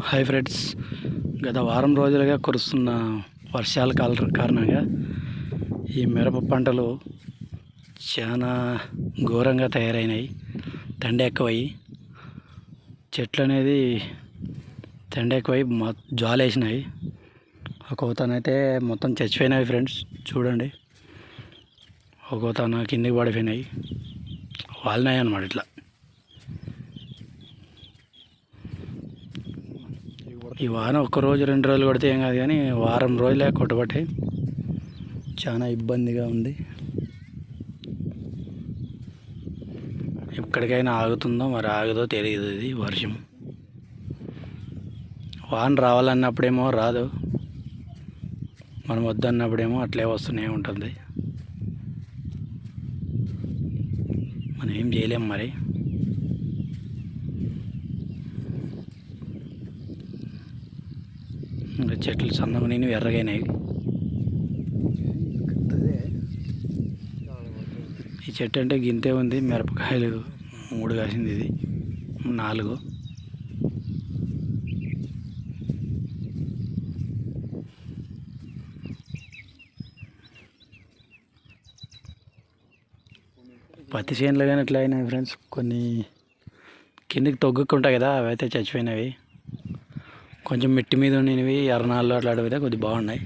Hi friends. గత వారం రోజులుగా కురుస్తున్న వర్షాల కాల కారణంగా ఈ మిరప పంటలు చాలా ఘోరంగా తయారైనాయి. తండ ఎక్కువై చెట్లు అనేది తండ ఎక్కువై జాలేసినాయి. ఒక్కోతనైతే మొత్తం చచ్చిపోయినాయి ఫ్రెండ్స్. చూడండి. ఒక్కోతన కిందికి పడిపోయినాయి. వాలినాయి అనమాట ఇట్లా. ఈ వాన ఒక్క రోజు రెండు రోజులు కొడితే ఏం కాదు కానీ వారం రోజులే కొట్టబట్టే చాలా ఇబ్బందిగా ఉంది. ఎక్కడికైనా ఆగుతుందో మరి ఆగదో తెలియదు ఇది వర్షం. వాన రావాలన్నప్పుడేమో రాదు. మనం వద్దన్నప్పుడేమో అట్లే వస్తూనే ఉంటుంది. మనం ఏం చేయలేం మరి ఇంకా చెట్లు చందమని నేను ఈ చెట్టు అంటే గింతే ఉంది మిరపకాయలు మూడు కాసింది ఇది నాలుగు. పత్తి చేనులు కానీ ఎట్లా అయినాయి ఫ్రెండ్స్ కొన్ని కిందికి తొగ్గుకుంటాయి కదా అవి అయితే చచ్చిపోయినవి. కొంచెం మిట్టి మీద ఉండినవి ఎర్రనాళ్ళు అట్లా అడిగితే కొద్దిగా బాగున్నాయి.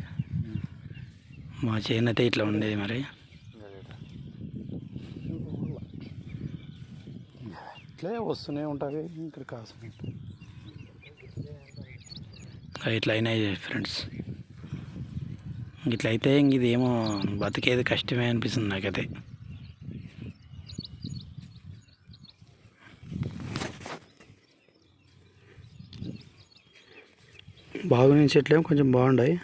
మా చేను అయితే ఇట్లా ఉండేది మరి. ఇట్లే వస్తూనే ఉంటాయి ఇక్కడ కాసు ఇట్లా అయినాయి ఫ్రెండ్స్. ఇట్లా అయితే ఇంక ఇదేమో బతికేది కష్టమే అనిపిస్తుంది నాకైతే. బాగున్న చెట్లేమో కొంచెం బాగున్నాయి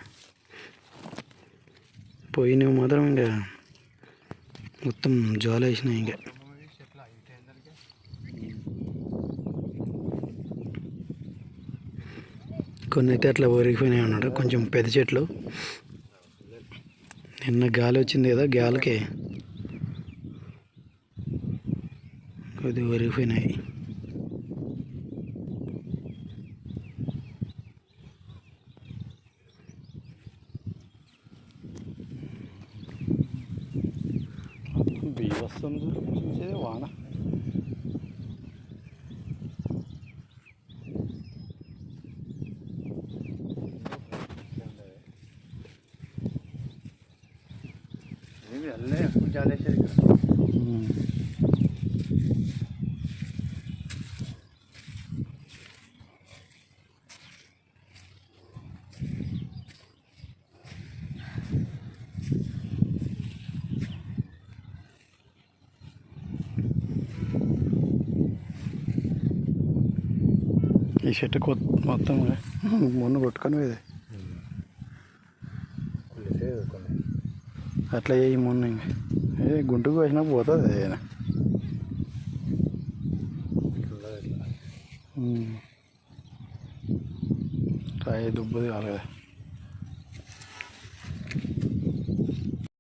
పోయినవి మాత్రం ఇంకా మొత్తం జ్వాల వేసినాయి ఇంకా. కొన్ని అయితే అట్లా ఒరిగిపోయినాయి అన్నాడు కొంచెం పెద్ద చెట్లు. నిన్న గాలి వచ్చింది కదా గాలికి కొద్దిగా ఒరిగిపోయినాయి. de Yuvaslarımızı kimseye vana. Değil mi? Allah'a kucağına şerif. Hmm. ఈ చెట్టు కొత్త మొత్తం మొన్న కొట్టుకొని పోయేది. అట్లా ఏ మొన్న ఇంక. ఏ గుంటుకు వేసినా పోతుంది ఏదైనా రాయి దుబ్బది కదా.